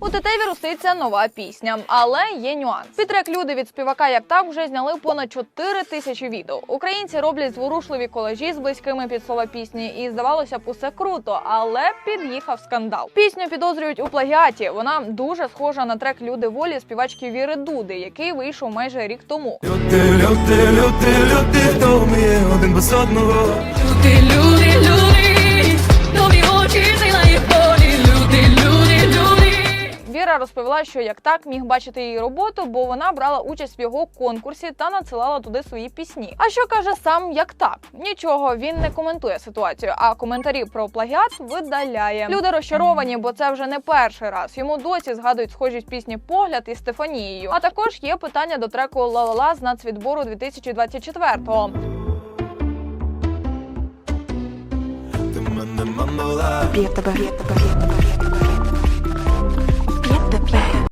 У Тетеві роститься нова пісня, але є нюанс. Під трек люди від співака як так вже зняли понад 4 тисячі відео. Українці роблять зворушливі колажі з близькими під слова пісні, і здавалося б, усе круто, але під'їхав скандал. Пісню підозрюють у плагіаті. Вона дуже схожа на трек Люди волі співачки Віри Дуди, який вийшов майже рік тому. Люди, люди, люди, люди, хто вміє один без одного. Люди, люди, люди, Віра розповіла, що як так міг бачити її роботу, бо вона брала участь в його конкурсі та надсилала туди свої пісні. А що каже сам як так? Нічого він не коментує ситуацію, а коментарі про плагіат видаляє. Люди розчаровані, бо це вже не перший раз. Йому досі згадують схожість пісні Погляд із Стефанією. А також є питання до треку «Ла-ла-ла» з нацвідбору 2024-го. Ти. Б'є тебе, б'є тебе, б'є тебе.